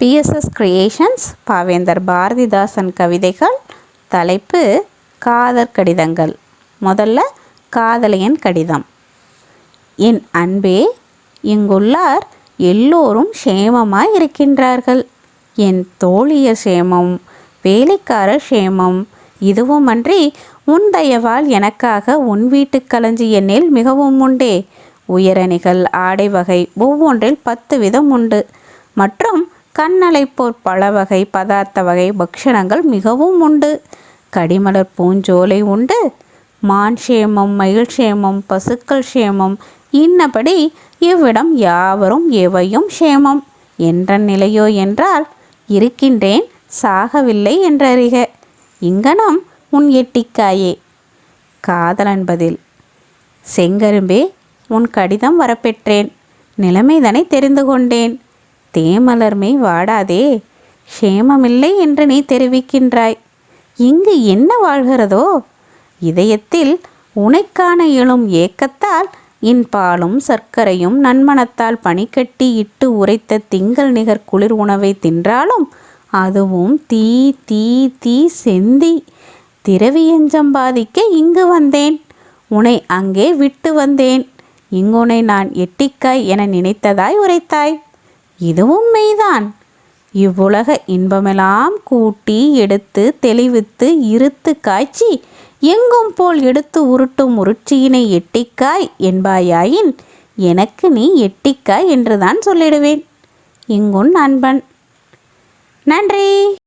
BSS creations பாவேந்தர் பாரதிதாசன் கவிதைகள் தலைப்பு காதற் கடிதங்கள். முதல்ல காதலியின் கடிதம். என் அன்பே இங்குள்ளார் எல்லோரும் க்ஷேமமாக இருக்கின்றார்கள். என் தோழியர் சேமம் வேலைக்காரர் சேமம் இதுவுமன்றி உன் தயவால் எனக்காக உன் வீட்டுக் களஞ்சியனில் மிகவும் உண்டே. உயரணிகள் ஆடை வகை ஒவ்வொன்றில் பத்து விதம் உண்டு. மற்றும் கண்ணலைப்போர் பல வகை பதார்த்த வகை பக்ஷணங்கள் மிகவும் உண்டு. கடிமலர் பூஞ்சோலை உண்டு. மான் சேமம் மயில் சேமம் பசுக்கள் சேமம் இன்னபடி இவ்விடம் யாவரும் எவையும் சேமம் என்ற நிலையோ என்றால் இருக்கின்றேன் சாகவில்லை என்றறிக. இங்கனம் உன் எட்டிக்காயே. காதலன் பதில். செங்கரும்பே உன் கடிதம் வரப்பெற்றேன். நிலைமைதனை தெரிந்து கொண்டேன். தேமலர்மே வாடாதே. க்ஷேமமில்லை என்று நீ தெரிவிக்கின்றாய். இங்கு என்ன வாழ்கிறதோ? இதயத்தில் உனைக்கான எழும் ஏக்கத்தால் இன்பாலும் சர்க்கரையும் நன்மணத்தால் பனிக்கட்டி இட்டு உரைத்த திங்கள் நிகர் குளிர் உணவை தின்றாலும் அதுவும் தீ தீ தீ செந்தி. திரவியஞ்சம்பாதிக்க இங்கு வந்தேன். உனை அங்கே விட்டு வந்தேன். இங்குனை நான் எட்டிக்காய் என நினைத்ததாய் உரைத்தாய். இதுவும் மெய்தான். இவ்வுலக இன்பமெல்லாம் கூட்டி எடுத்து தெளிவித்து இருத்து காய்ச்சி எங்கும் போல் எடுத்து உருட்டும் உருட்சியினை எட்டிக்காய் என்பாயாயின் எனக்கு நீ எட்டிக்காய் என்றுதான் சொல்லிடுவேன். இங்குன் அன்பன் நன்றி.